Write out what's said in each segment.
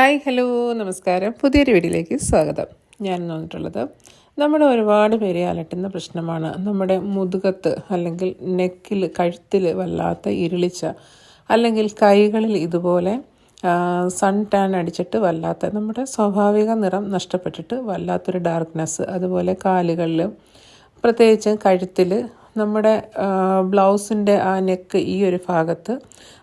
Hi hello നമസ്കാരം. പുതിയൊരു വീഡിയോയിലേക്ക് സ്വാഗതം. ഞാൻ വന്നിട്ടുള്ളത് നമ്മുടെ ഒരുപാട് പേരെ അലട്ടുന്ന പ്രശ്നമാണ് നമ്മുടെ മുതുകത്ത് അല്ലെങ്കിൽ നെക്കിൽ കഴുത്തിൽ വല്ലാത്ത ഇരുളിച്ച അല്ലെങ്കിൽ കൈകളിൽ ഇതുപോലെ സൺ ടാൻ അടിച്ചിട്ട് വല്ലാത്ത നമ്മുടെ സ്വാഭാവിക നിറം നഷ്ടപ്പെട്ടിട്ട് വല്ലാത്തൊരു ഡാർക്ക്നെസ് അതുപോലെ കാലുകളിലും പ്രത്യേകിച്ച് കഴുത്തിൽ നമ്മുടെ ബ്ലൗസിന്റെ ആ നെക്ക് ഈ ഒരു ഭാഗത്ത്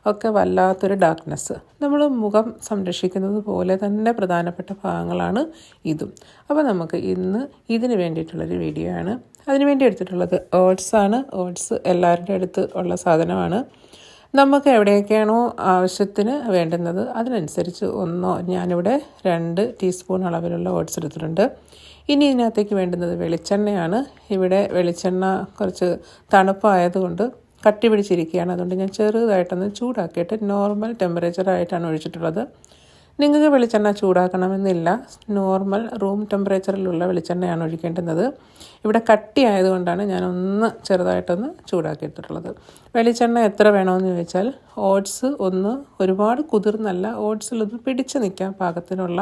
ഒക്കെ വല്ലാത്തൊരു ഡാർക്ക്നെസ് നമ്മൾ മുഖം സംരക്ഷിക്കുന്നത് പോലെ തന്നെ പ്രധാനപ്പെട്ട ഭാഗങ്ങളാണ് ഇതും. അപ്പോൾ നമുക്ക് ഇന്ന് ഇതിന് വേണ്ടിയിട്ടുള്ളൊരു വീഡിയോ ആണ്. അതിന് വേണ്ടി എടുത്തിട്ടുള്ളത് ഓട്സ് ആണ്. ഓട്സ് എല്ലാവരുടെ അടുത്ത് ഉള്ള സാധനമാണ്. നമുക്ക് എവിടെയൊക്കെയാണോ ആവശ്യത്തിന് വേണ്ടുന്നത് അതിനനുസരിച്ച് ഒന്നോ ഞാനിവിടെ രണ്ട് ടീസ്പൂൺ അളവിലുള്ള ഓട്സ് എടുത്തിട്ടുണ്ട്. ഇനി ഇതിനകത്തേക്ക് വേണ്ടുന്നത് വെളിച്ചെണ്ണയാണ്. ഇവിടെ വെളിച്ചെണ്ണ കുറച്ച് തണുപ്പായതുകൊണ്ട് കട്ടി പിടിച്ചിരിക്കുകയാണ് അതുകൊണ്ട് ഞാൻ ചെറുതായിട്ടൊന്ന് ചൂടാക്കിയിട്ട് നോർമൽ ടെമ്പറേച്ചറായിട്ടാണ് ഒഴിച്ചിട്ടുള്ളത്. നിങ്ങൾക്ക് വെളിച്ചെണ്ണ ചൂടാക്കണമെന്നില്ല. നോർമൽ റൂം ടെമ്പറേച്ചറിലുള്ള വെളിച്ചെണ്ണയാണ് ഒഴിക്കേണ്ടുന്നത്. ഇവിടെ കട്ടി ആയതുകൊണ്ടാണ് ഞാൻ ഒന്ന് ചെറുതായിട്ടൊന്ന് ചൂടാക്കിയിട്ടുള്ളത്. വെളിച്ചെണ്ണ എത്ര വേണമെന്ന് ചോദിച്ചാൽ ഓട്സ് ഒന്ന് ഒരുപാട് കുതിർന്നല്ല ഓട്സിലൊന്ന് പിടിച്ച് നിൽക്കാൻ പാകത്തിനുള്ള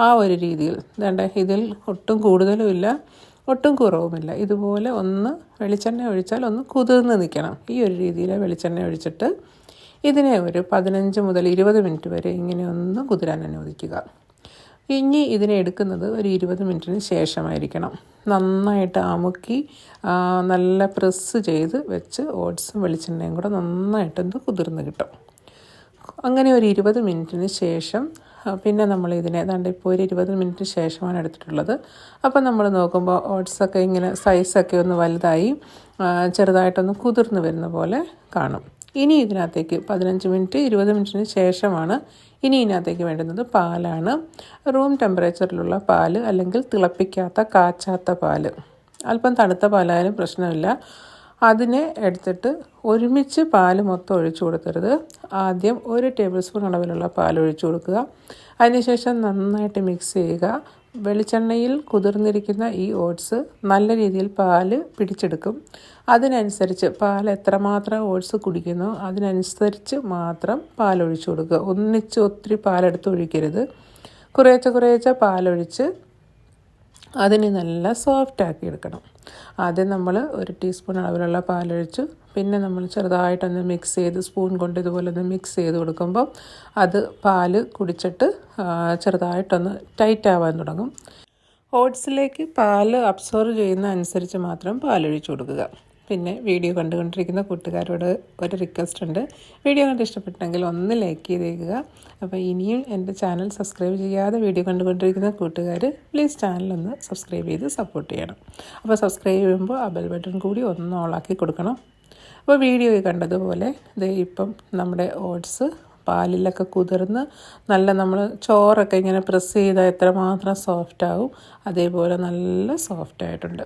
ആ ഒരു രീതിയിൽ. വേണ്ട ഇതിൽ ഒട്ടും കൂടുതലുമില്ല ഒട്ടും കുറവുമില്ല. ഇതുപോലെ ഒന്ന് വെളിച്ചെണ്ണ ഒഴിച്ചാൽ ഒന്ന് കുതിർന്ന് നിൽക്കണം. ഈ ഒരു രീതിയിൽ വെളിച്ചെണ്ണ ഒഴിച്ചിട്ട് ഇതിനെ ഒരു പതിനഞ്ച് മുതൽ ഇരുപത് മിനിറ്റ് വരെ ഇങ്ങനെ ഒന്ന് കുതിരാൻ അനുവദിക്കുക. ഇനി ഇതിനെ എടുക്കുന്നത് ഒരു ഇരുപത് മിനിറ്റിന് ശേഷമായിരിക്കണം. നന്നായിട്ട് അമുക്കി നല്ല പ്രസ് ചെയ്ത് വെച്ച് ഓട്സും വെളിച്ചെണ്ണയും കൂടെ നന്നായിട്ടൊന്ന് കുതിർന്ന് കിട്ടും. അങ്ങനെ ഒരു ഇരുപത് മിനിറ്റിന് ശേഷം പിന്നെ നമ്മൾ ഇതിനെ ഏതാണ്ട് ഇപ്പോൾ ഒരു ഇരുപത് മിനിറ്റ് ശേഷമാണ് എടുത്തിട്ടുള്ളത്. അപ്പോൾ നമ്മൾ നോക്കുമ്പോൾ ഓട്സൊക്കെ ഇങ്ങനെ സൈസൊക്കെ ഒന്ന് വലുതായി ചെറുതായിട്ടൊന്ന് കുതിർന്ന് വരുന്ന പോലെ കാണും. ഇനി ഇതിനകത്തേക്ക് പതിനഞ്ച് മിനിറ്റ് ഇരുപത് മിനിറ്റിന് ശേഷമാണ് ഇനി ഇതിനകത്തേക്ക് വേണ്ടുന്നത് പാലാണ്. റൂം ടെമ്പറേച്ചറിലുള്ള പാൽ അല്ലെങ്കിൽ തിളപ്പിക്കാത്ത കാച്ചാത്ത പാൽ അല്പം തണുത്ത പാലായാലും പ്രശ്നമില്ല. അതിനെ എടുത്തിട്ട് ഒരുമിച്ച് പാൽ മൊത്തം ഒഴിച്ചു കൊടുക്കരുത്. ആദ്യം ഒരു ടേബിൾ സ്പൂൺ അളവിലുള്ള പാൽ ഒഴിച്ചു കൊടുക്കുക. അതിനുശേഷം നന്നായിട്ട് മിക്സ് ചെയ്യുക. വെളിച്ചെണ്ണയിൽ കുതിർന്നിരിക്കുന്ന ഈ ഓട്സ് നല്ല രീതിയിൽ പാൽ പിടിച്ചെടുക്കും. അതിനനുസരിച്ച് പാൽ എത്രമാത്രം ഓട്സ് കുടിക്കുന്നോ അതിനനുസരിച്ച് മാത്രം പാലൊഴിച്ചു കൊടുക്കുക. ഒന്നിച്ച് ഒത്തിരി പാലെടുത്ത് ഒഴിക്കരുത്. കുറേച്ച കുറേച്ച പാലൊഴിച്ച് അതിനെ നല്ല സോഫ്റ്റ് ആക്കി എടുക്കണം. ആദ്യം നമ്മൾ ഒരു ടീസ്പൂൺ അളവിലുള്ള പാലൊഴിച്ച് പിന്നെ നമ്മൾ ചെറുതായിട്ടൊന്ന് മിക്സ് ചെയ്ത് സ്പൂൺ കൊണ്ട് ഇതുപോലെ ഒന്ന് മിക്സ് ചെയ്ത് കൊടുക്കുമ്പോൾ അത് പാൽ കുടിച്ചിട്ട് ചെറുതായിട്ടൊന്ന് ടൈറ്റ് ആവാൻ തുടങ്ങും. ഓട്സിലേക്ക് പാൽ അബ്സോർവ് ചെയ്യുന്ന അനുസരിച്ച് മാത്രം പാലൊഴിച്ചു കൊടുക്കുക. പിന്നെ വീഡിയോ കണ്ടുകൊണ്ടിരിക്കുന്ന കൂട്ടുകാരോട് ഒരു റിക്വസ്റ്റ് ഉണ്ട്. വീഡിയോ കണ്ട് ഇഷ്ടപ്പെട്ടെങ്കിൽ ഒന്ന് ലൈക്ക് ചെയ്തേക്കുക. അപ്പോൾ ഇനിയും എന്റെ ചാനൽ സബ്സ്ക്രൈബ് ചെയ്യാതെ വീഡിയോ കണ്ടുകൊണ്ടിരിക്കുന്ന കൂട്ടുകാർ പ്ലീസ് ചാനലൊന്ന് സബ്സ്ക്രൈബ് ചെയ്ത് സപ്പോർട്ട് ചെയ്യണം. അപ്പോൾ സബ്സ്ക്രൈബ് ചെയ്യുമ്പോൾ ആ ബെൽ ബട്ടൺ കൂടി ഒന്ന് ഓളാക്കി കൊടുക്കണം. അപ്പോൾ വീഡിയോയിൽ കണ്ടതുപോലെ ഇത് ഇപ്പം നമ്മുടെ ഓട്സ് പാലിലൊക്കെ കുതിർന്ന് നല്ല നമ്മൾ ചോറൊക്കെ ഇങ്ങനെ പ്രസ് ചെയ്താൽ എത്രമാത്രം സോഫ്റ്റ് ആവും. അതേപോലെ നല്ല സോഫ്റ്റ് ആയിട്ടുണ്ട്.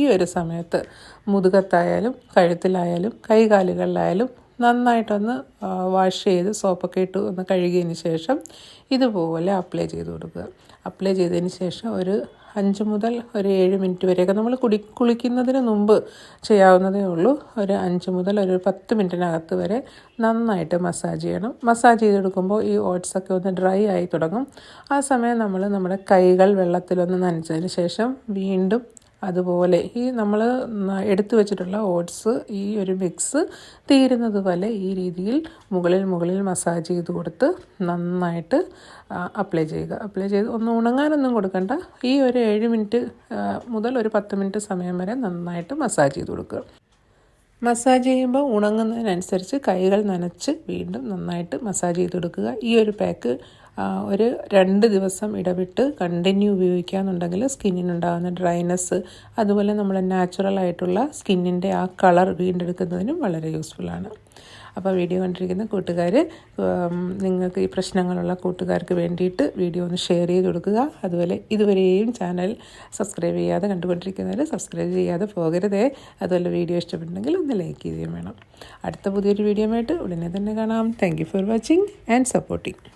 ഈ ഒരു സമയത്ത് മുതുകത്തായാലും കഴുത്തിലായാലും കൈകാലുകളിലായാലും നന്നായിട്ടൊന്ന് വാഷ് ചെയ്ത് സോപ്പൊക്കെ ഇട്ട് ഒന്ന് കഴുകിയതിന് ശേഷം ഇതുപോലെ അപ്ലൈ ചെയ്ത് കൊടുക്കുക. അപ്ലൈ ചെയ്തതിന് ശേഷം ഒരു അഞ്ച് മുതൽ ഒരു ഏഴ് മിനിറ്റ് വരെയൊക്കെ നമ്മൾ കുടി കുളിക്കുന്നതിന് മുമ്പ് ചെയ്യാവുന്നതേ ഉള്ളൂ. ഒരു അഞ്ച് മുതൽ ഒരു പത്ത് മിനിറ്റിനകത്ത് വരെ നന്നായിട്ട് മസാജ് ചെയ്യണം. മസാജ് ചെയ്തെടുക്കുമ്പോൾ ഈ ഓട്സൊക്കെ ഒന്ന് ഡ്രൈ ആയി തുടങ്ങും. ആ സമയം നമ്മൾ നമ്മുടെ കൈകൾ വെള്ളത്തിലൊന്ന് നനച്ചതിന് ശേഷം വീണ്ടും അതുപോലെ ഈ നമ്മൾ എടുത്തു വെച്ചിട്ടുള്ള ഓട്സ് ഈ ഒരു മിക്സ് തീരുന്നത് പോലെ ഈ രീതിയിൽ മുകളിൽ മുകളിൽ മസാജ് ചെയ്ത് കൊടുത്ത് നന്നായിട്ട് അപ്ലൈ ചെയ്യുക. അപ്ലൈ ചെയ്ത് ഒന്ന് ഉണങ്ങാനൊന്നും കൊടുക്കണ്ട. ഈ ഒരു ഏഴ് മിനിറ്റ് മുതൽ ഒരു പത്ത് മിനിറ്റ് സമയം വരെ നന്നായിട്ട് മസാജ് ചെയ്ത് കൊടുക്കുക. മസാജ് ചെയ്യുമ്പോൾ ഉണങ്ങുന്നതിനനുസരിച്ച് കൈകൾ നനച്ച് വീണ്ടും നന്നായിട്ട് മസാജ് ചെയ്ത് കൊടുക്കുക. ഈ ഒരു പാക്ക് ഒരു രണ്ട് ദിവസം ഇടവിട്ട് കണ്ടിന്യൂ ഉപയോഗിക്കുകയെന്നുണ്ടെങ്കിൽ സ്കിന്നിനുണ്ടാകുന്ന ഡ്രൈനെസ് അതുപോലെ നമ്മൾ നാച്ചുറൽ ആയിട്ടുള്ള സ്കിന്നിന്റെ ആ കളർ വീണ്ടെടുക്കുന്നതിനും വളരെ യൂസ്ഫുള്ളാണ് അപ്പോൾ വീഡിയോ കണ്ടിരിക്കുന്ന കൂട്ടുകാർ നിങ്ങൾക്ക് ഈ പ്രശ്നങ്ങളുള്ള കൂട്ടുകാർക്ക് വേണ്ടിയിട്ട് വീഡിയോ ഒന്ന് ഷെയർ ചെയ്ത് കൊടുക്കുക. അതുപോലെ ഇതുവരെയും ചാനൽ സബ്സ്ക്രൈബ് ചെയ്യാതെ കണ്ടുകൊണ്ടിരിക്കുന്നവർ സബ്സ്ക്രൈബ് ചെയ്യാതെ പോകരുതേ. അതുപോലെ വീഡിയോ ഇഷ്ടപ്പെട്ടുണ്ടെങ്കിൽ ഒന്ന് ലൈക്ക് ചെയ്യുകയും വേണം. അടുത്ത പുതിയൊരു വീഡിയോ ആയിട്ട് ഉടനെ തന്നെ കാണാം. Thank for watching and supporting